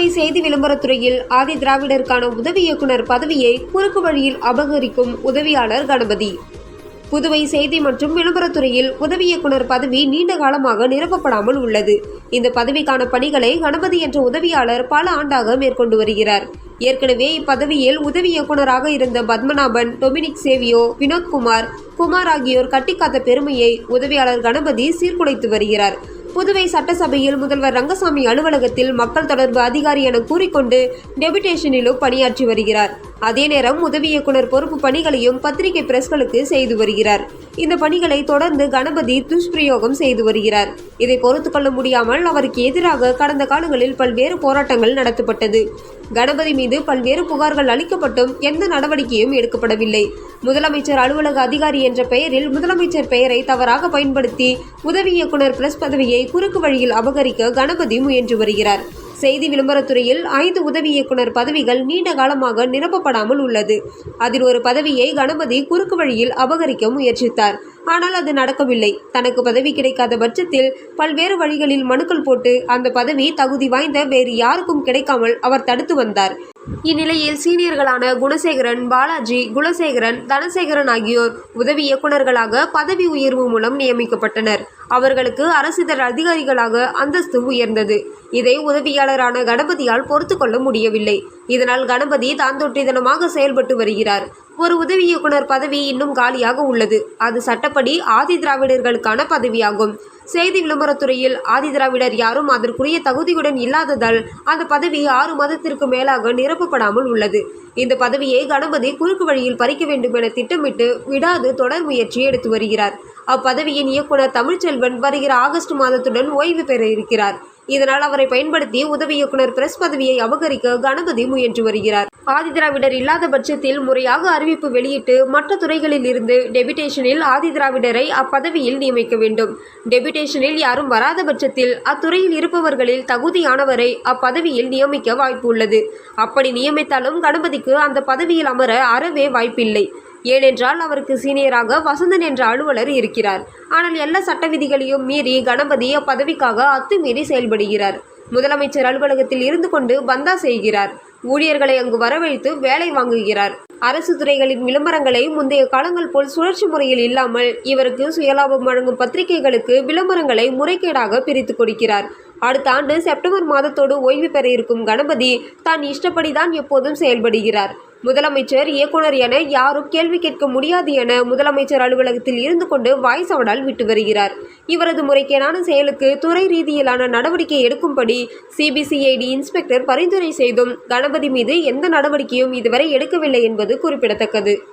புதுவை செய்தி விளம்பரத்துறையில் ஆதி திராவிடருக்கான உதவி இயக்குனர் பதவியை குறுக்கு வழியில் அபகரிக்கும் உதவியாளர் கணபதி. புதுவை செய்தி மற்றும் விளம்பரத்துறையில் உதவி இயக்குனர் பதவி நீண்ட காலமாக நிரப்பப்படாமல் உள்ளது. இந்த பதவிக்கான பணிகளை கணபதி என்ற உதவியாளர் பல ஆண்டாக மேற்கொண்டு வருகிறார். ஏற்கனவே இப்பதவியில் உதவி இயக்குனராக இருந்த பத்மநாபன் டொமினிக் சேவியோ வினோத்குமார் குமார் ஆகியோர் கட்டிக்காத்த பெருமையை உதவியாளர் கணபதி சீர்குலைத்து வருகிறார். புதுவை சட்டசபையில் முதல்வர் ரங்கசாமி அலுவலகத்தில் மக்கள் தொடர்பு அதிகாரி என கூறிக்கொண்டு டெபுடேஷனிலும் பணியாற்றி வருகிறார். அதே நேரம் உதவி இயக்குனர் பொறுப்பு பணிகளையும் பத்திரிகை பிரஸ்களுக்கு செய்து வருகிறார். இந்த பணிகளை தொடர்ந்து கணபதி துஷ்பிரயோகம் செய்து வருகிறார். இதை பொறுத்து கொள்ள முடியாமல் அவருக்கு எதிராக கடந்த காலங்களில் பல்வேறு போராட்டங்கள் நடத்தப்பட்டது. கணபதி மீது பல்வேறு புகார்கள் அளிக்கப்பட்டும் எந்த நடவடிக்கையும் எடுக்கப்படவில்லை. முதலமைச்சர் அலுவலக அதிகாரி என்ற பெயரில் முதலமைச்சர் பெயரை தவறாக பயன்படுத்தி உதவி இயக்குனர் பிளஸ் பதவியை குறுக்கு வழியில் அபகரிக்க கணபதி முயன்று வருகிறார். செய்தி விளம்பரத்துறையில் ஐந்து உதவி இயக்குனர் பதவிகள் நீண்ட காலமாக நிரப்பப்படாமல் உள்ளது. அதில் ஒரு பதவியை கணபதி குறுக்கு வழியில் அபகரிக்க முயற்சித்தார். ஆனால் அது நடக்கவில்லை. தனக்கு பதவி கிடைக்காத பட்சத்தில் பல்வேறு வழிகளில் மனுக்கள் போட்டு அந்த பதவி தகுதி வாய்ந்த வேறு யாருக்கும் கிடைக்காமல் அவர் தடுத்து வந்தார். இந்நிலையில் சீனியர்களான குணசேகரன் பாலாஜி குலசேகரன் தனசேகரன் ஆகியோர் உதவி இயக்குநர்களாக பதவி உயர்வு மூலம் நியமிக்கப்பட்டனர். அவர்களுக்கு அரசிதழ் அதிகாரிகளாக அந்தஸ்து உயர்ந்தது. இதை உதவியாளரான கணபதியால் பொறுத்து கொள்ள முடியவில்லை. இதனால் கணபதி தாந்தொற்றிதனமாக செயல்பட்டு வருகிறார். ஒரு உதவி இயக்குனர் பதவி இன்னும் காலியாக உள்ளது. அது சட்டப்படி ஆதி திராவிடர்களுக்கான பதவியாகும். செய்தி விளம்பரத்துறையில் ஆதி திராவிடர் யாரும் அதற்குரிய தகுதியுடன் இல்லாததால் அந்த பதவி ஆறு மாதத்திற்கு மேலாக நிரப்பப்படாமல் உள்ளது. இந்த பதவியை கணபதி குறுக்கு வழியில் பறிக்க வேண்டும் என திட்டமிட்டு விடாது தொடர் முயற்சி எடுத்து வருகிறார். அப்பதவியின் இயக்குனர் தமிழ்ச்செல்வன் வருகிற ஆகஸ்ட் மாதத்துடன் ஓய்வு பெற இருக்கிறார். இதனால் அவரை பயன்படுத்தி உதவி இயக்குனர் பிரஸ் பதவியை அபகரிக்க கணபதி முயன்று வருகிறார். ஆதிதிராவிடர் இல்லாத பட்சத்தில் முறையாக அறிவிப்பு வெளியிட்டு மற்ற துறைகளில் இருந்து டெபிடேஷனில் ஆதிதிராவிடரை அப்பதவியில் நியமிக்க வேண்டும். டெபிடேஷனில் யாரும் வராத பட்சத்தில் அத்துறையில் இருப்பவர்களில் தகுதியானவரை அப்பதவியில் நியமிக்க வாய்ப்பு உள்ளது. அப்படி நியமித்தாலும் கணபதிக்கு அந்த பதவியில் அமர அறவே வாய்ப்பில்லை. ஏனென்றால் அவருக்கு சீனியராக வசந்தன் என்ற அலுவலர் இருக்கிறார். ஆனால் எல்லா சட்ட விதிகளையும் மீறி கணபதி அப்பதவிக்காக அத்துமீறி செயல்படுகிறார். முதலமைச்சர் அலுவலகத்தில் இருந்து கொண்டு பந்தா செய்கிறார். ஊழியர்களை அங்கு வரவழைத்து வேலை வாங்குகிறார். அரசு துறைகளின் விளம்பரங்களை முந்தைய காலங்கள் போல் சுழற்சி முறையில் இல்லாமல் இவருக்கு சுயலாபம் வழங்கும் பத்திரிகைகளுக்கு விளம்பரங்களை முறைகேடாக பிரித்து கொடுக்கிறார். அடுத்த ஆண்டு செப்டம்பர் மாதத்தோடு ஓய்வு பெற இருக்கும் கணபதி தான் இஷ்டப்படிதான் எப்போதும் செயல்படுகிறார். முதலமைச்சர் இயக்குனர் என யாரும் கேள்வி கேட்க முடியாது என முதலமைச்சர் அலுவலகத்தில் இருந்து கொண்டு வாய்சவடால் விட்டு வருகிறார். இவரது முறைகேடான செயலுக்கு துறை ரீதியிலான நடவடிக்கை எடுக்கும்படி சிபிசிஐடி இன்ஸ்பெக்டர் பரிந்துரை செய்தும் கணபதி மீது எந்த நடவடிக்கையும் இதுவரை எடுக்கவில்லை என்பது குறிப்பிடத்தக்கது.